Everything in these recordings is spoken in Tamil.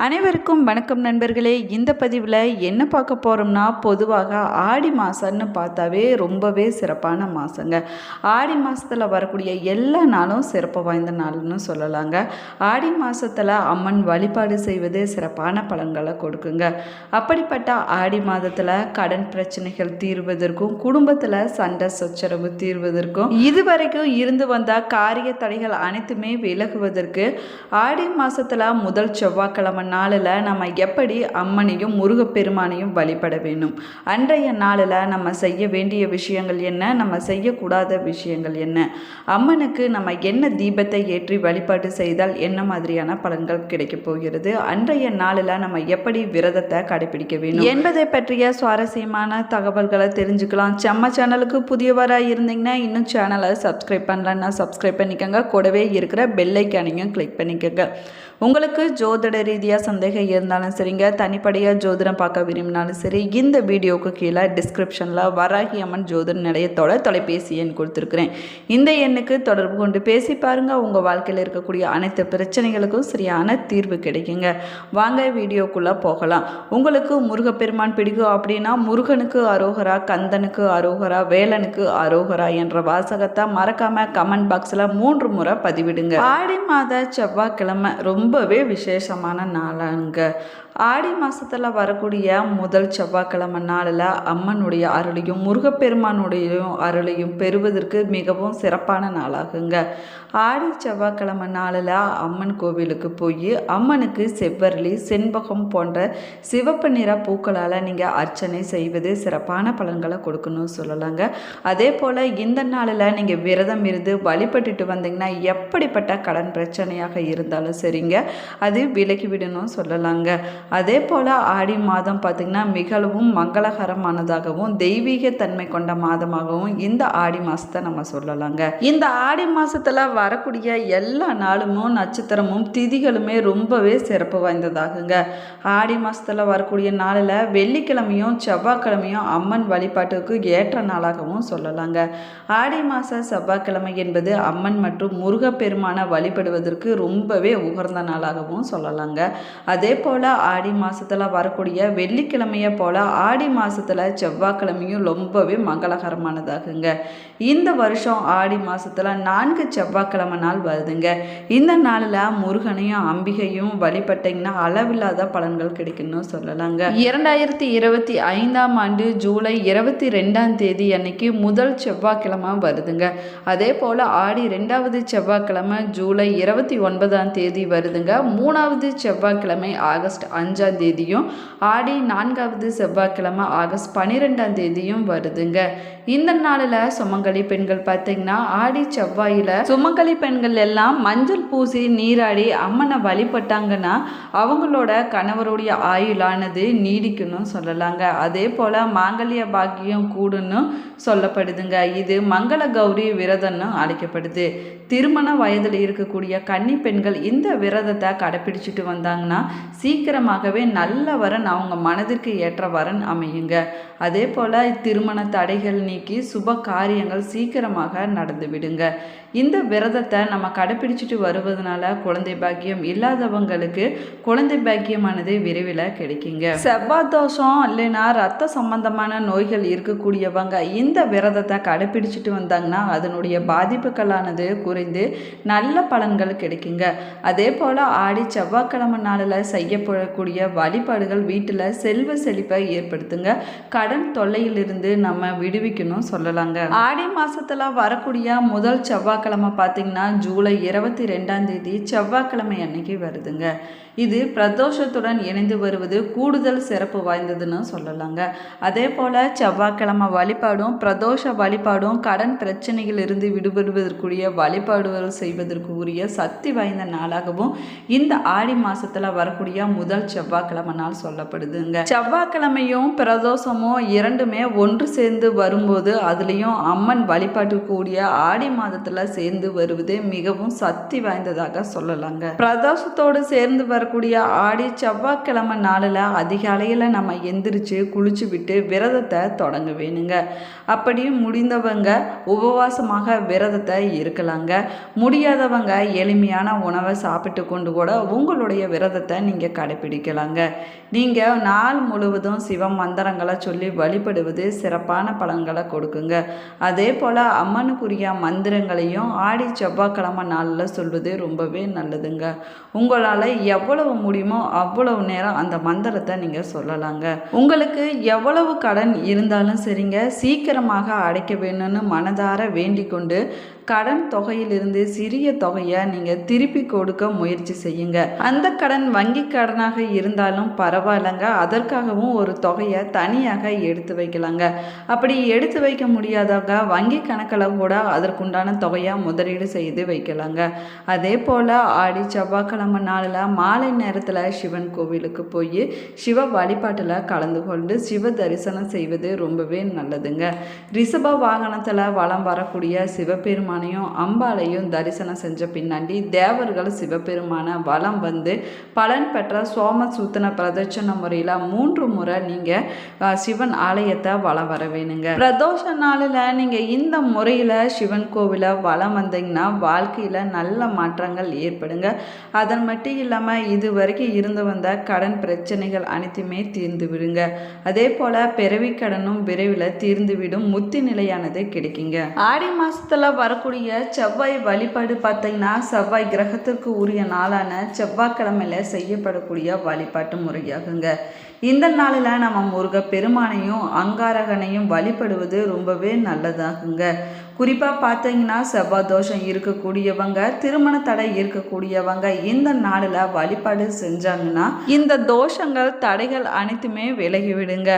அனைவருக்கும் வணக்கம் நண்பர்களே. இந்த பதிவில் என்ன பார்க்க போகிறோம்னா பொதுவாக ஆடி மாதம்னு பார்த்தாவே ரொம்பவே சிறப்பான மாதங்க ஆடி மாதத்தில் வரக்கூடிய எல்லா நாளும் சிறப்பு வாய்ந்த நாள்னு சொல்லலாங்க. ஆடி மாதத்தில் அம்மன் வழிபாடு செய்வது சிறப்பான பலன்களை கொடுக்குங்க. அப்படிப்பட்ட ஆடி மாதத்தில் கடன் பிரச்சனைகள் தீர்வதற்கும் குடும்பத்தில் சண்டை சொச்சரவு தீர்வதற்கும் இதுவரைக்கும் இருந்து வந்த காரிய தடைகள் அனைத்துமே விலகுவதற்கு ஆடி மாதத்தில் முதல் செவ்வாய்க்கிழமை நாளில் நம்ம எப்படி அம்மனையும் முருகப்பெருமானையும் வழிபட வேண்டும்? அன்றைய நாளில் நம்ம செய்ய வேண்டிய விஷயங்கள் என்ன? நம்ம செய்யக்கூடாத விஷயங்கள் என்ன? அம்மனுக்கு நம்ம என்ன தீபத்தை ஏற்றி வழிபாடு செய்தால் என்ன மாதிரியான பலன்கள் கிடைக்கப் போகிறது? அன்றைய நாளில் நம்ம எப்படி விரதத்தை கடைபிடிக்க வேண்டும்? என்பதை பற்றிய சுவாரஸ்யமான தகவல்களை தெரிஞ்சுக்கலாம். செம்ம சேனலுக்கு புதியவராக இருந்தீங்கன்னா இன்னும் சேனலை சப்ஸ்கிரைப் பண்ணலன்னா சப்ஸ்கிரைப் பண்ணிக்கோங்க. கூடவே இருக்கிற பெல்லைக்கானையும் கிளிக் பண்ணிக்கோங்க. உங்களுக்கு ஜோதிட ரீதியாக சந்தேகம் இருந்தாலும் சரிங்க. தனிப்படையாக ஜோதிடம் பார்க்க விரும்பினாலும் சரி இந்த வீடியோவுக்கு கீழே டிஸ்கிரிப்ஷனில் வராகி அம்மன் ஜோதிட நிலையத்தோட தொலைபேசி எண் கொடுத்துருக்குறேன். இந்த எண்ணுக்கு தொடர்பு கொண்டு பேசி பாருங்கள் உங்கள் வாழ்க்கையில் இருக்கக்கூடிய அனைத்து பிரச்சனைகளுக்கும் சரியான தீர்வு கிடைக்குங்க. வாங்க வீடியோக்குள்ளே போகலாம். உங்களுக்கு முருகப்பெருமான் பிடிக்கும் அப்படின்னா முருகனுக்கு அரோகரா கந்தனுக்கு அரோகரா வேலனுக்கு அரோகரா என்ற வாசகத்தை மறக்காம கமெண்ட் பாக்ஸில் மூன்று முறை பதிவிடுங்க. ஆடி மாத செவ்வாய்க்கிழமை ரொம்பவே விசேஷமான நாளாங்க ஆடி மாதத்தில் வரக்கூடிய முதல் செவ்வாய்க்கிழமை நாளில் அம்மனுடைய அருளையும் முருகப்பெருமானுடைய அருளையும் பெறுவதற்கு மிகவும் சிறப்பான நாளாகுங்க. ஆடி செவ்வாய்க்கிழமை நாளில் அம்மன் கோவிலுக்கு போய் அம்மனுக்கு செவ்வரளி செண்பகம் போன்ற சிவப்பு நிற பூக்களால் நீங்கள் அர்ச்சனை செய்வது சிறப்பான பலன்களை கொடுக்கணும்னு சொல்லலாங்க. அதே போல் இந்த நாளில் நீங்கள் விரதம் இருந்து வழிபட்டுட்டு வந்தீங்கன்னா எப்படிப்பட்ட கடன் பிரச்சனையாக இருந்தாலும் சரிங்க. அது விலகி விடணும். சொல்லலாங்க. அதே போல் ஆடி மாதம் பார்த்திங்கன்னா மிகவும் மங்களகரமானதாகவும் தெய்வீக தன்மை கொண்ட மாதமாகவும் இந்த ஆடி மாதத்தை நம்ம சொல்லலாங்க. இந்த ஆடி மாதத்தில் வரக்கூடிய எல்லா நாளுமும் நட்சத்திரமும் திதிகளுமே ரொம்பவே சிறப்பு வாய்ந்ததாகுங்க. ஆடி மாதத்தில் வரக்கூடிய நாளில் வெள்ளிக்கிழமையும் செவ்வாய்க்கிழமையும் அம்மன் வழிபாட்டுக்கு ஏற்ற நாளாகவும் சொல்லலாங்க. ஆடி மாத செவ்வாய்க்கிழமை என்பது அம்மன் மற்றும் முருகப்பெருமானை வழிபடுவதற்கு ரொம்பவே உகர்ந்த நாளாகவும் சொல்லலாங்க. அதே போல் ஆடி மாதத்தில் வரக்கூடிய வெள்ளிக்கிழமையை போல் ஆடி மாதத்தில் செவ்வாய்க்கிழமையும் ரொம்பவே மங்களகரமானதாகுங்க. இந்த வருஷம் ஆடி மாதத்தில் நான்கு செவ்வாய்க்கிழமை நாள் வருதுங்க. இந்த நாளில் முருகனையும் அம்பிகையும் வழிபட்டிங்கன்னா அளவில்லாத பலன்கள் கிடைக்குன்னு சொல்லலாங்க. இரண்டாயிரத்தி இருபத்தி ஐந்தாம் ஆண்டு ஜூலை இருபத்தி ரெண்டாம் தேதி அன்னைக்கு முதல் செவ்வாய்க்கிழமை வருதுங்க. அதே போல் ஆடி ரெண்டாவது செவ்வாய்க்கிழமை ஜூலை இருபத்தி ஒன்பதாம் தேதி வருதுங்க. மூணாவது செவ்வாய் செவ்வாய்க்கிழமை ஆகஸ்ட் அஞ்சாம் தேதியும் ஆடி நான்காவது செவ்வாய்க்கிழமை ஆகஸ்ட் பன்னிரெண்டாம் தேதியும் வருதுங்க. இந்த நாளில் சுமங்கலி பெண்கள் பார்த்தீங்கன்னா ஆடி செவ்வாயில் சுமங்கலி பெண்கள் எல்லாம் மஞ்சள் பூசி நீராடி அம்மனை வழிபட்டாங்கன்னா அவங்களோட கணவருடைய ஆயுளானது நீடிக்கணும்னு சொல்லலாங்க. அதே போல் மாங்கல்ய பாக்கியம் கூடுன்னு சொல்லப்படுதுங்க. இது மங்கள கௌரி விரதம்னு அழைக்கப்படுது. திருமண வயதில் இருக்கக்கூடிய கன்னி பெண்கள் இந்த விரதத்தை கடைப்பிடிச்சிட்டு வந்தாங்கன்னா சீக்கிரமாகவே நல்ல வரன் அவங்க மனதிற்கு ஏற்ற வரன் அமையுங்க. அதே போல் திருமண தடைகள் நீக்கி சுப காரியங்கள் சீக்கிரமாக நடந்து விடுங்க. இந்த விரதத்தை நம்ம கடைப்பிடிச்சிட்டு வருவதனால குழந்தை பாக்கியம் இல்லாதவங்களுக்கு குழந்தை பாக்கியமானது விரைவில் கிடைக்குங்க. செவ்வாய் தோஷம் இல்லைன்னா ரத்த சம்பந்தமான நோய்கள் இருக்கக்கூடியவங்க இந்த விரதத்தை கடைப்பிடிச்சிட்டு வந்தாங்கன்னா அதனுடைய பாதிப்புகளானது குறைந்து நல்ல பலன்கள் கிடைக்குங்க. அதே போல் ஆடி செவ்வாய்க்கிழமை நாளில் செய்யப்படக்கூடிய வழிபாடுகள் வீட்டில் செல்வ செழிப்பை ஏற்படுத்துங்க. கடன் தொல்லையிலிருந்து நம்ம விடுவிக்கணும் சொல்லலாங்க. ஆடி மாசத்துல வரக்கூடிய முதல் செவ்வாய்க்கிழமை பார்த்தீங்கன்னா ஜூலை இருபத்தி ரெண்டாம் தேதி செவ்வாய்க்கிழமை அன்னைக்கு வருதுங்க. இது பிரதோஷத்துடன் இணைந்து வருவது கூடுதல் சிறப்பு வாய்ந்ததுன்னு சொல்லலாங்க. அதே போல் செவ்வாய்க்கிழமை வழிபாடும் பிரதோஷ வழிபாடும் கடன் பிரச்சனையிலிருந்து விடுபடுவதற்குரிய வழிபாடுகள் செய்வதற்கு உரிய சக்தி வாய்ந்த நாளாகவும் இந்த ஆடி மாசத்துல வரக்கூடிய முதல் செவ்வாய்க்கிழமை நாள் சொல்லப்படுதுங்க. செவ்வாய்க்கிழமையும் பிரதோஷமும் இரண்டுமே ஒன்று சேர்ந்து வரும்போது அதுலேயும் அம்மன் வழிபாட்டுக்கூடிய ஆடி மாதத்தில் சேர்ந்து வருவது மிகவும் சக்தி வாய்ந்ததாக சொல்லலாங்க. பிரதோஷத்தோடு சேர்ந்து வரக்கூடிய ஆடி செவ்வாய்க்கிழமை நாளில் அதிகாலையில் நம்ம எந்திரிச்சு குளிச்சு விட்டு விரதத்தை தொடங்க வேணுங்க. அப்படி முடிந்தவங்க உபவாசமாக விரதத்தை இருக்கலாங்க. முடியாதவங்க எளிமையான உணவை சாப்பிட்டு கொண்டு கூட உங்களுடைய விரதத்தை நீங்கள் கடைப்பிடிக்கலாங்க நீங்கள் நாள் முழுவதும் சிவ மந்திரங்களை சொல்லி வழிபடுவது சிறப்பான பலன்களை கொடுக்குங்க. அதே போல் அம்மனுக்குரிய மந்திரங்களையும் ஆடி செவ்வாய்க்கிழமை நாளில் சொல்வது ரொம்பவே நல்லதுங்க. உங்களால் எவ்வளவு முடியுமோ அவ்வளவு நேரம் அந்த மந்திரத்தை நீங்கள் சொல்லலாங்க. உங்களுக்கு எவ்வளவு கடன் இருந்தாலும் சரிங்க. சீக்கிரமாக அடைக்க வேணும்னு மனதார வேண்டிக் கொண்டு கடன் தொகையிலிருந்து சிறிய தொகையை நீங்கள் திருப்பி கொடுக்க முயற்சி செய்யுங்க. அந்த கடன் வங்கி கடனாக இருந்தாலும் பரவாயில்லைங்க. அதற்காகவும் ஒரு தொகையை தனியாக எடுத்து வைக்கலாங்க. அப்படி எடுத்து வைக்க முடியாதவங்க வங்கி கணக்கில் கூட அதற்குண்டான தொகையை முதலீடு செய்து வைக்கலாங்க. அதே போல் ஆடி செவ்வாய்க்கிழமை நாளில் மாலை நேரத்தில் சிவன் கோவிலுக்கு போய் சிவ வழிபாட்டில் கலந்து கொண்டு சிவ தரிசனம் செய்வது ரொம்பவே நல்லதுங்க. ரிஷப வாகனத்தில் வலம் வரக்கூடிய சிவபெருமானையும் அம்பாளையும் தரிசனம் செஞ்ச பின்னாடி தேவர்கள் சிவபெருமான வலம் வந்து பலன் பெற்ற சோமசூத்தன பிரதட்சண முறையில் மூன்று முறை நீங்கள் சிவன் ஆலயத்தை வலம் வர வேணுங்க பிரதோஷ நாளில் நீங்கள் இந்த முறையில் சிவன் கோவிலை வலம் வந்தீங்கன்னா வாழ்க்கையில் நல்ல மாற்றங்கள் ஏற்படுங்க. அதன் மட்டும் இல்லாமல் இது வரைக்கும் இருந்து வந்த கடன் பிரச்சனைகள் அனைத்துமே தீர்ந்து விடுங்க. அதே போல் பிறவி கடனும் விரைவில் தீர்ந்துவிடும் முத்தி நிலையானது கிடைக்குங்க. ஆடி மாசத்துல வரக்கூடிய செவ்வாய் வழிபாடு பார்த்தீங்கன்னா செவ்வாய் கிரகத்திற்கு உரிய நாளான நாளில் செய்யப்படக்கூடிய வழிபாட்டு முறையாகுங்க. இந்த நாளில் நம்ம முருக பெருமானையும் அங்காரகனையும் வழிபடுவது ரொம்பவே நல்லதாகுங்க. குறிப்பாக பார்த்தீங்கன்னா செவ்வாய் தோஷம் இருக்கக்கூடியவங்க திருமண தடை இருக்கக்கூடியவங்க இந்த நாளில் வழிபாடு செஞ்சாங்கன்னா இந்த தோஷங்கள் தடைகள் அனைத்துமே விலகிவிடுங்க.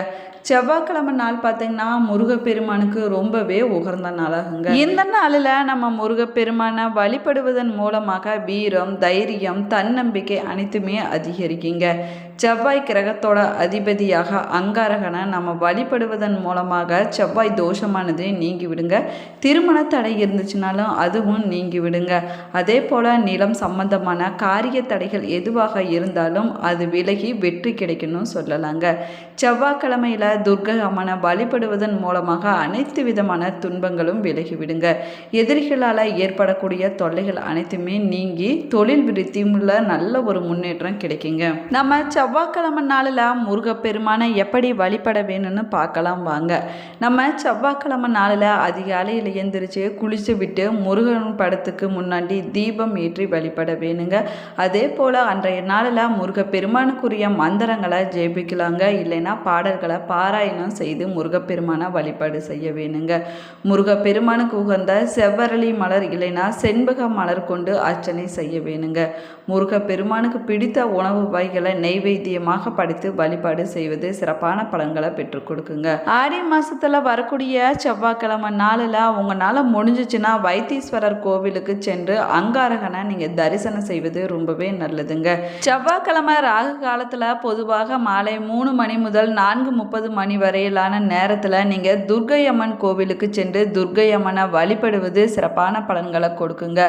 செவ்வாய்க்கிழமை நாள் பார்த்தீங்கன்னா முருகப்பெருமானுக்கு ரொம்பவே உகர்ந்த நாளாகுங்க. இந்த நாளில் நம்ம முருகப்பெருமானை வழிபடுவதன் மூலமாக வீரம் தைரியம் தன்னம்பிக்கை அனைத்துமே அதிகரிக்குங்க. செவ்வாய் கிரகத்தோட அதிபதியாக அங்காரகனை நம்ம வழிபடுவதன் மூலமாக செவ்வாய் தோஷமானது நீங்கிவிடுங்க. திருமண தடை இருந்துச்சுனாலும் அதுவும் நீங்கி விடுங்க. அதே போல் நிலம் சம்பந்தமான காரிய தடைகள் எதுவாக இருந்தாலும் அது விலகி வெற்றி கிடைக்கணும் சொல்லலாங்க. செவ்வாய்க்கிழமையில் துர்கை அம்மனை வழிபடுவதன் மூலமாக அனைத்து விதமான துன்பங்களும் விலகி விடுங்க. எதிரிகளால் ஏற்படக்கூடிய தொல்லைகள் அனைத்துமே நீங்கி தொழில் விருத்தியுள்ள நல்ல ஒரு முன்னேற்றம் கிடைக்குங்க. நம்ம செவ்வாய்க்கிழமை நாளில் முருகப்பெருமானை எப்படி வழிபட வேணும்னு பார்க்கலாம் வாங்க. நம்ம செவ்வாய்க்கிழமை நாளில் அதிகாலையில் எழுந்திரிச்சு குளிச்சு விட்டு முருகன் படத்துக்கு முன்னாடி தீபம் ஏற்றி வழிபட வேணுங்க. அதே போல் அன்றைய நாளில் முருகப்பெருமானுக்குரிய மந்திரங்களை ஜெபிக்கலாங்க. இல்லைன்னா பாடல்களை பாராயணம் செய்து முருகப்பெருமானை வழிபாடு செய்ய வேணுங்க. முருகப்பெருமானுக்கு உகந்த செவ்வரளி மலர் இல்லைன்னா செண்பக மலர் கொண்டு அர்ச்சனை செய்ய வேணுங்க. முருகப்பெருமானுக்கு பிடித்த உணவு வகைகளை நெய்வேத்தியமாக படைத்து வழிபாடு செய்வது சிறப்பான பலன்களை பெற்றுக் கொடுக்குங்க. ஆடி மாசத்துல வரக்கூடிய செவ்வாய்க்கிழமை நாளில் உங்களால் முடிஞ்சிச்சுன்னா வைத்தீஸ்வரர் கோவிலுக்கு சென்று அங்காரகனை நீங்கள் தரிசனம் செய்வது ரொம்பவே நல்லதுங்க. செவ்வாய்க்கிழமை ராகு காலத்தில் பொதுவாக மாலை மூணு மணி முதல் நான்கு முப்பது மணி வரையிலான நேரத்தில் நீங்கள் துர்க்கை அம்மன் கோவிலுக்கு சென்று துர்க்கை அம்மனை வழிபடுவது சிறப்பான பலன்களை கொடுக்குங்க.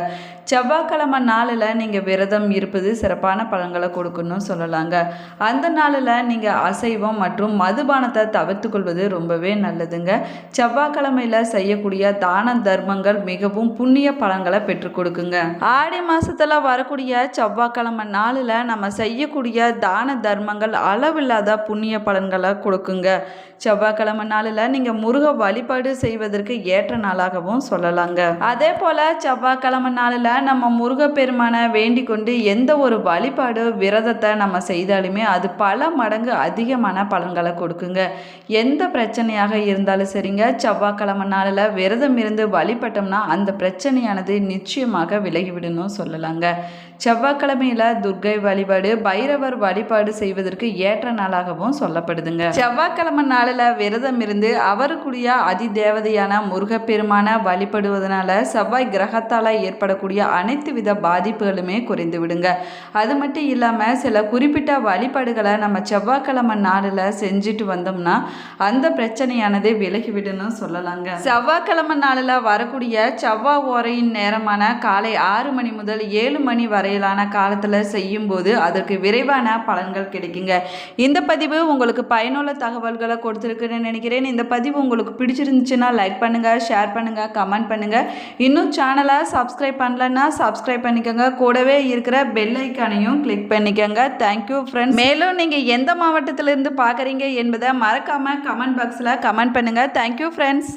செவ்வாய்க்கிழமை நாளில் நீங்கள் விரதம் இருப்பது சிறப்பான பலன்களை கொடுக்குன்னு சொல்லலாங்க. அந்த நாளில் நீங்கள் அசைவம் மற்றும் மதுபானத்தை தவிர்த்து கொள்வது ரொம்பவே நல்லதுங்க. செவ்வாய்க்கிழமையில் செய்யக்கூடிய தான தர்மங்கள் மிகவும் புண்ணிய பலன்களை பெற்றுக் கொடுக்குங்க. ஆடி மாசத்துல வரக்கூடிய செவ்வாய்க்கிழமை நாளில் நம்ம செய்யக்கூடிய தான தர்மங்கள் அளவில்லாத புண்ணிய பலன்களை கொடுக்குங்க. செவ்வாய்க்கிழமை நாளில் நீங்கள் முருக வழிபாடு செய்வதற்கு ஏற்ற நாளாகவும் சொல்லலாங்க. அதே போல் செவ்வாய்க்கிழமை நாளில் நம்ம முருகப்பெருமானை வேண்டிக் கொண்டு எந்த ஒரு வழிபாடு விரதத்தை நம்ம செய்தாலுமே அது பல மடங்கு அதிகமான பலன்களை கொடுக்குங்க. எந்த பிரச்சனையாக இருந்தாலும் சரிங்க. செவ்வாய்க்கிழமை நாளில் விரதம் இருந்து வழிபட்டோம்னா அந்த பிரச்சனையானது நிச்சயமாக விலகிவிடணும் சொல்லலாங்க. செவ்வாய்க்கிழமையில துர்கை வழிபாடு பைரவர் வழிபாடு செய்வதற்கு ஏற்ற நாளாகவும் சொல்லப்படுதுங்க. செவ்வாய்க்கிழமை நாளில் விரதம் இருந்து அவருக்குரிய அதி தேவதையான முருகப்பெருமான வழிபடுவதனால செவ்வாய் கிரகத்தால் ஏற்படக்கூடிய அனைத்து வித பாதிப்புகளுமே குறைந்து விடுங்க அது மட்டும் இல்லாமல் சில குறிப்பிட்ட வழிபாடுகளை நம்ம செவ்வாய்க்கிழமை நாளில் செஞ்சுட்டு வந்தோம்னா அந்த பிரச்சனையானது விலகிவிடணும் சொல்லலாங்க. செவ்வாய்க்கிழமை நாளில் வரக்கூடிய செவ்வாய் ஓரையின் நேரமான காலை ஆறு மணி முதல் ஏழு மணி வரையிலான காலத்தில் செய்யும்போது அதற்கு விரைவான பலன்கள் கிடைக்குங்க. இந்த பதிவு உங்களுக்கு பயனுள்ள தகவல்களை கொடுத்துருக்குன்னு நினைக்கிறேன். இந்த பதிவு உங்களுக்கு பிடிச்சிருந்துச்சுன்னா லைக் பண்ணுங்கள் ஷேர் பண்ணுங்கள் கமெண்ட் பண்ணுங்கள் இன்னும் சேனலை சப்ஸ்கிரைப் பண்ணலன்னா சப்ஸ்கிரைப் பண்ணிக்கோங்க. கூடவே இருக்கிற பெல் ஐக்கானையும் கிளிக் பண்ணிக்கோங்க. தேங்க்யூ ஃப்ரெண்ட்ஸ் மேலும் நீங்கள் எந்த மாவட்டத்திலிருந்து பார்க்குறீங்க என்பதை மறக்காமல் கமெண்ட் பாக்ஸில் கமெண்ட் பண்ணுங்கள் தேங்க்யூ ஃப்ரெண்ட்ஸ்